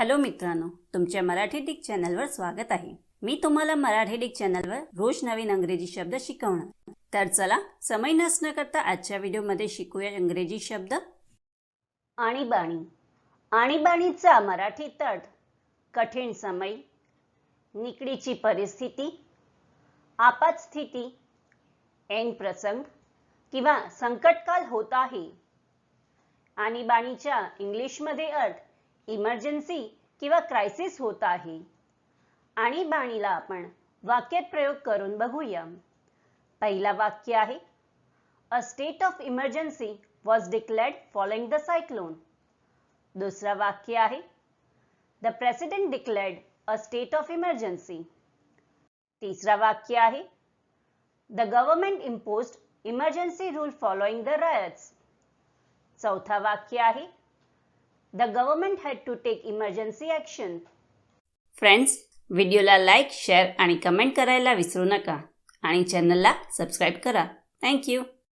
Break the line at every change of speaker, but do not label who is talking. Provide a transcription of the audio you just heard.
Hello मित्रांनो तुमच्या Marathi Dick चॅनलवर स्वागत आहे. मी तुम्हाला मराठी डिक चॅनलवर रोज नवीन अंग्रेजी शब्द शिकवणार. तर चला समय नसणं करता आजच्या व्हिडिओमध्ये शिकूया इंग्रजी शब्द. आणीबाणी. आणीबाणीचा मराठी तट कठीण समय निकडीची परिस्थिती आपात स्थिती ऐन प्रसंग किंवा संकटकाल होत आहे. आणीबाणीच्या इंग्लिशमध्ये अर्थ इमर्जन्सी किंवा क्रायसिस होत आहे. आणीबाणीला आपण वाक्यात प्रयोग करून बघूया. पहिला वाक्य आहे a state of emergency was declared following the cyclone दुसरा वाक्य आहे the president declared a state of emergency तिसरा वाक्य आहे the government impose emergency rule following the riots चौथा वाक्य आहे the government had to take emergency action friends व्हिडिओला लाईक शेअर आणि कमेंट करायला विसरू नका. आणि चॅनलला सबस्क्राईब करा. थँक्यू